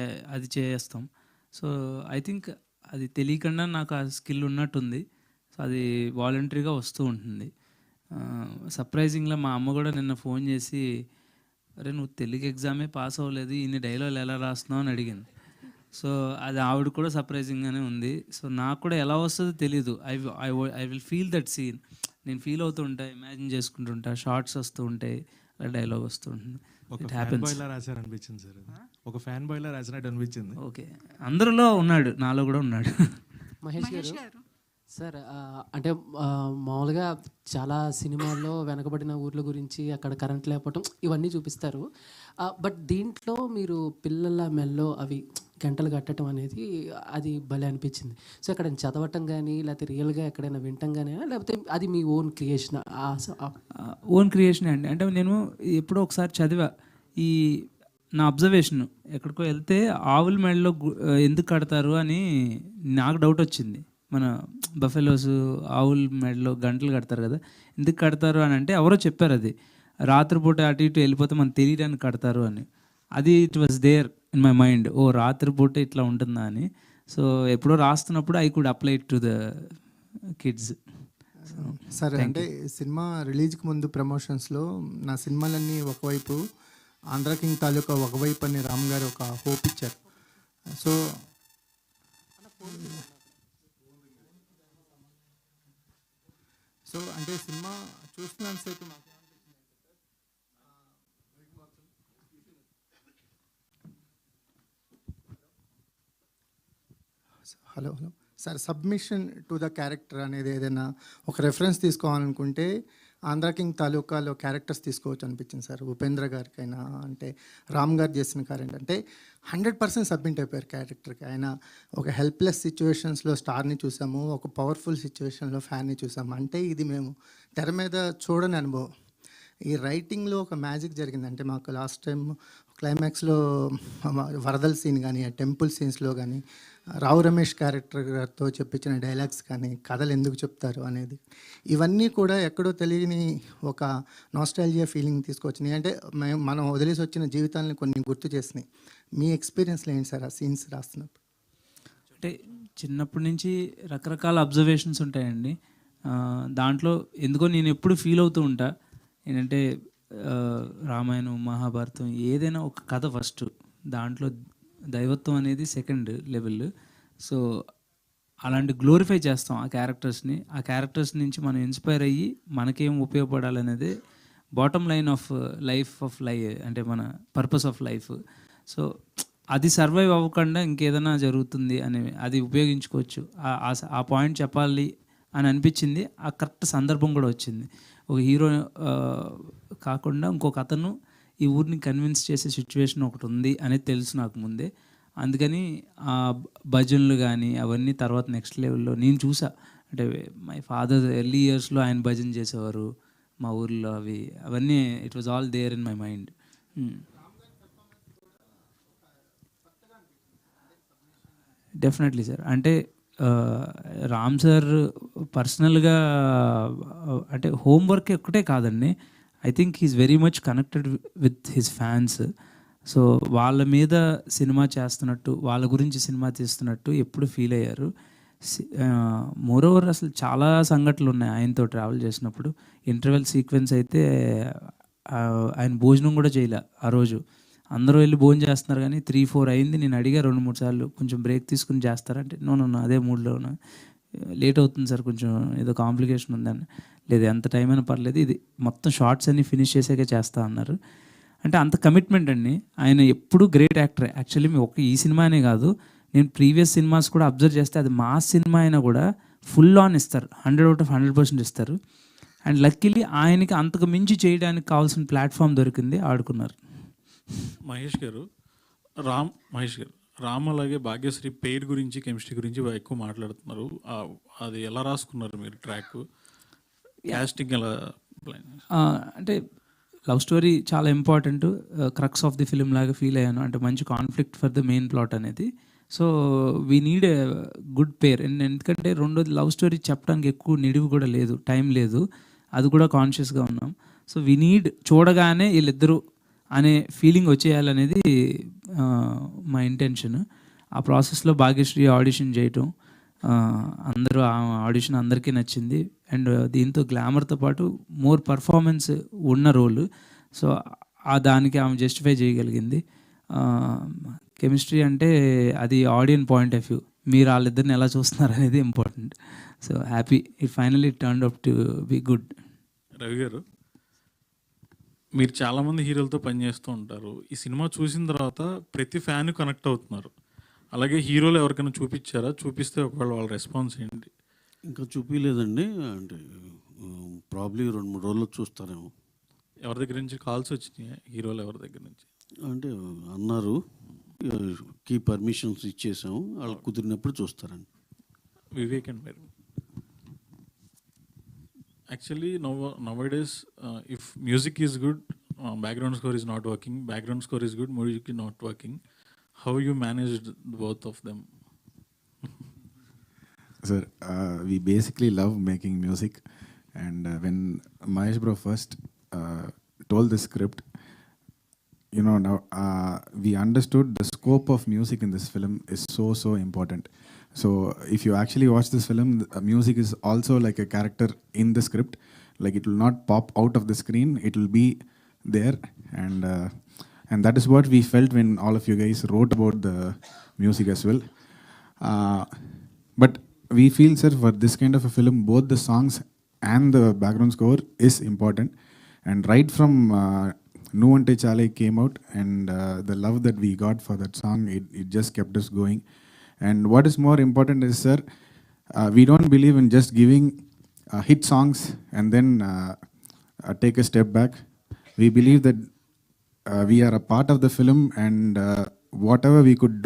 అది చేస్తాం. So I think అది తెలియకుండా నాకు ఆ స్కిల్ ఉన్నట్టుంది. సో అది వాలంటరీగా వస్తూ ఉంటుంది. సర్ప్రైజింగ్లో మా అమ్మ కూడా నిన్న ఫోన్ చేసి అరే నువ్వు తెలుగు ఎగ్జామే పాస్ అవ్వలేదు ఇన్ని డైలాగులు ఎలా రాస్తున్నావు? అని అడిగింది. సో అది ఆవిడ కూడా సర్ప్రైజింగ్గానే ఉంది. సో నాకు కూడా ఎలా వస్తుందో తెలీదు. I I I will feel that scene. నేను ఫీల్ అవుతూ ఉంటా ఇమాజిన్ చేసుకుంటుంటా షార్ట్స్ వస్తూ ఉంటాయి. డైలాగ్ వస్తూ ఉంటుంది. ఒక ఫ్యాన్ బాయ్లా రాశారు అనిపించింది సార్ అది. ఒక ఫ్యాన్ బాయ్లా రాసినట్టు అనిపించింది. ఓకే అందరిలో ఉన్నాడు నాలో కూడా ఉన్నాడు. మహేష్ గారు. సార్ అంటే మామూలుగా చాలా సినిమాల్లో వెనకబడిన ఊర్ల గురించి అక్కడ కరెంట్ లేకపోవటం ఇవన్నీ చూపిస్తారు. బట్ దీంట్లో మీరు పిల్లల మెల్లో అవి గంటలు కట్టడం అనేది అది భలే అనిపించింది. సో అక్కడ చదవటం కానీ లేకపోతే రియల్గా ఎక్కడైనా వినటం కానీ లేకపోతే అది మీ ఓన్ క్రియేషన్ ఓన్ క్రియేషన్ అండి. అంటే నేను ఎప్పుడో ఒకసారి చదివా ఈ నా అబ్జర్వేషన్ ఎక్కడికో వెళ్తే ఆవుల మెడలో ఎందుకు కడతారు అని నాకు డౌట్ వచ్చింది. మన బఫెలోస్ ఆవుల మెడలో గంటలు కడతారు కదా ఎందుకు కడతారు అని అంటే ఎవరో చెప్పారు అది. రాత్రిపూట అటు ఇటు వెళ్ళిపోతే మనం తెలియడానికి కడతారు అని. అది it was there in my mind ఓ రాత్రిపూట ఇట్లా ఉంటుందా అని. సో ఎప్పుడో రాస్తున్నప్పుడు I could apply to the kids సరే అంటే సినిమా రిలీజ్కి ముందు ప్రమోషన్స్లో నా సినిమాలన్నీ ఒకవైపు ఆంధ్ర కింగ్ తాలూకా ఒకవైపు అని రామ్ గారు ఒక హోప్ ఇచ్చారు. సో సో అంటే సినిమా చూస్తున్నంతసేపు నాకు hello hello. Sir submission to the character అనేది ఏదైనా ఒక రెఫరెన్స్ తీసుకోవాలనుకుంటే ఆంధ్ర కింగ్ తాలూకాలో క్యారెక్టర్స్ తీసుకోవచ్చు అనిపించింది సార్. ఉపేంద్ర గారికైనా అంటే రామ్ గారు చేసిన క్యారెక్టర్. అంటే హండ్రెడ్ పర్సెంట్ సబ్మిట్ అయిపోయారు క్యారెక్టర్కి. ఆయన ఒక హెల్ప్లెస్ సిచ్యువేషన్స్లో స్టార్ని చూసాము ఒక పవర్ఫుల్ సిచ్యువేషన్లో ఫ్యాన్ని చూసాము. అంటే ఇది మేము తెర మీద చూడని అనుభవం. ఈ రైటింగ్లో ఒక మ్యాజిక్ జరిగింది. అంటే మాకు లాస్ట్ టైం క్లైమాక్స్లో వరదల సీన్ కానీ ఆ టెంపుల్ సీన్స్లో కానీ రావు రమేష్ క్యారెక్టర్ గారితో చెప్పించిన డైలాగ్స్ కానీ కథలు ఎందుకు చెప్తారు అనేది ఇవన్నీ కూడా ఎక్కడో తెలియని ఒక నాస్టాలజియా ఫీలింగ్ తీసుకొచ్చినాయి అంటే మేము మనం వదిలేసి వచ్చిన జీవితాలను కొన్ని గుర్తు చేసినాయి. మీ ఎక్స్పీరియన్స్లో ఏంటి సార్ ఆ సీన్స్ రాస్తున్నప్పుడు? అంటే చిన్నప్పటి నుంచి రకరకాల అబ్జర్వేషన్స్ ఉంటాయండి. దాంట్లో ఎందుకో నేను ఎప్పుడు ఫీల్ అవుతూ ఉంటా. ఏంటంటే రామాయణం మహాభారతం ఏదైనా ఒక కథ ఫస్ట్. దాంట్లో దైవత్వం అనేది సెకండ్ లెవెల్. సో అలాంటి గ్లోరిఫై చేస్తాం ఆ క్యారెక్టర్స్ని. ఆ క్యారెక్టర్స్ నుంచి మనం ఇన్స్పైర్ అయ్యి మనకేం ఉపయోగపడాలనేది bottom line of life of lie అంటే మన పర్పస్ ఆఫ్ లైఫ్. సో అది సర్వైవ్ అవ్వకుండా ఇంకేదైనా జరుగుతుంది అని అది ఉపయోగించుకోవచ్చు. ఆ- ఆ పాయింట్ చెప్పాలి అని అనిపించింది. ఆ కరెక్ట్ సందర్భం కూడా వచ్చింది. ఒక హీరో కాకుండా ఇంకొక అతను ఈ ఊరిని కన్విన్స్ చేసే సిచ్యువేషన్ ఒకటి ఉంది అనేది తెలుసు నాకు ముందే. అందుకని ఆ భజనలు కానీ అవన్నీ తర్వాత నెక్స్ట్ లెవెల్లో నేను చూసా. అంటే మై ఫాదర్ ఎర్లీ ఇయర్స్లో ఆయన భజన చేసేవారు మా ఊర్లో అవి. అవన్నీ it was all there in my mind. Definitely sir. అంటే రామ్ సార్ పర్సనల్గా అంటే హోంవర్క్ ఒక్కటే కాదండి. I think he's very much connected with his fans. So వాళ్ళ మీద సినిమా చేస్తున్నట్టు వాళ్ళ గురించి సినిమా తీస్తున్నట్టు ఎప్పుడు ఫీల్ అయ్యారు. మోర్ ఓవర్ అసలు చాలా సంఘటనలు ఉన్నాయి ఆయనతో ట్రావెల్ చేసినప్పుడు. ఇంటర్వెల్ సీక్వెన్స్ అయితే ఆయన భోజనం కూడా చేయలే ఆ రోజు. అందరూ వెళ్ళి భోజనం చేస్తున్నారు కానీ త్రీ ఫోర్ అయింది. నేను అడిగా రెండు మూడు సార్లు కొంచెం బ్రేక్ తీసుకుని చేస్తారంటే నో నో అదే మూడ్లో లేట్ అవుతుంది సార్ కొంచెం ఏదో కాంప్లికేషన్ ఉందని లేదు ఎంత టైం అయినా పర్లేదు ఇది మొత్తం షార్ట్స్ అన్ని ఫినిష్ చేసాకే చేస్తా అన్నారు. అంటే అంత కమిట్మెంట్ అండి. ఆయన ఎప్పుడు గ్రేట్ యాక్టర్ యాక్చువల్లీ మీ ఒక్క ఈ సినిమానే కాదు. నేను ప్రీవియస్ సినిమాస్ కూడా అబ్జర్వ్ చేస్తే అది మా సినిమా అయినా కూడా ఫుల్ ఆన్ ఇస్తారు. Hundred out of hundred percent ఇస్తారు. అండ్ లక్కీలీ ఆయనకి అంతకు మించి చేయడానికి కావాల్సిన ప్లాట్ఫామ్ దొరికింది ఆడుకున్నారు. మహేష్ గారు రామ్ మహేష్ గారు రామ్ అలాగే భాగ్యశ్రీ పేరు గురించి కెమిస్ట్రీ గురించి ఎక్కువ మాట్లాడుతున్నారు. అది ఎలా రాసుకున్నారు మీరు ట్రాక్ కాస్టింగ్ ఎలా అంటే లవ్ స్టోరీ చాలా important crux of the film లాగా ఫీల్ అయ్యాను. అంటే మంచి conflict for the main plot అనేది. So we need a good pair ఎందుకంటే రెండోది లవ్ స్టోరీ చెప్పడానికి ఎక్కువ నిడివి కూడా లేదు టైం లేదు. అది కూడా కాన్షియస్గా ఉన్నాం. సో వీ నీడ్ చూడగానే వీళ్ళిద్దరూ అనే ఫీలింగ్ వచ్చేయాలనేది మా ఇంటెన్షన్ ఆ ప్రాసెస్లో భాగ్యశ్రీ ఆడిషన్ చేయటం అందరూ ఆ ఆడిషన్ అందరికీ నచ్చింది. అండ్ దీంతో గ్లామర్తో పాటు మోర్ పర్ఫార్మెన్స్ ఉన్న రోల్ సో ఆ దానికి ఆమె జస్టిఫై చేయగలిగింది. కెమిస్ట్రీ అంటే అది ఆడియన్ పాయింట్ ఆఫ్ వ్యూ మీరు వాళ్ళిద్దరిని ఎలా చూస్తున్నారు అనేది important so happy it finally turn up to be good Ravi garu మీరు చాలామంది హీరోలతో పనిచేస్తూ ఉంటారు. ఈ సినిమా చూసిన తర్వాత ప్రతి ఫ్యాన్ కనెక్ట్ అవుతున్నారు. అలాగే హీరోలు ఎవరికైనా చూపించారా? చూపిస్తే ఒకవేళ వాళ్ళ రెస్పాన్స్ ఏంటి? ఇంకా చూపించలేదండి అంటే ప్రాబ్లీ రెండు మూడు రోజుల్లో చూస్తారేమో. ఎవరి దగ్గర నుంచి కాల్స్ వచ్చినాయి? హీరోలు ఎవరి దగ్గర నుంచి? అంటే అన్నారు. కీ పర్మిషన్స్ ఇచ్చేసాము. వాళ్ళు కుదిరినప్పుడు చూస్తారండి. వివేక్ అండ్ మీరు. Actually, now, nowadays, uh, if music is good, uh, background score is not working. Background score is good, music is not working. How you managed both of them? Sir, uh, we basically love making music. And uh, when Mahesh Bro first uh, told the script, you know, now uh, we understood the scope of music in this film is so, so important. So if you actually watch this film, uh, music is also like a character in the script. Like it will not pop out of the screen, it will be there. And, uh, and that is what we felt when all of you guys wrote about the music as well. Uh, but we feel, sir, for this kind of a film, both the songs and the background score is important. And right from uh, Ante Chale came out, and uh, the love that we got for that song, it, it just kept us going. And what is more important is, sir, uh, we don't believe in just giving uh, hit songs and then uh, uh, take a step back. We believe that uh, we are a part of the film, and uh, whatever we could do.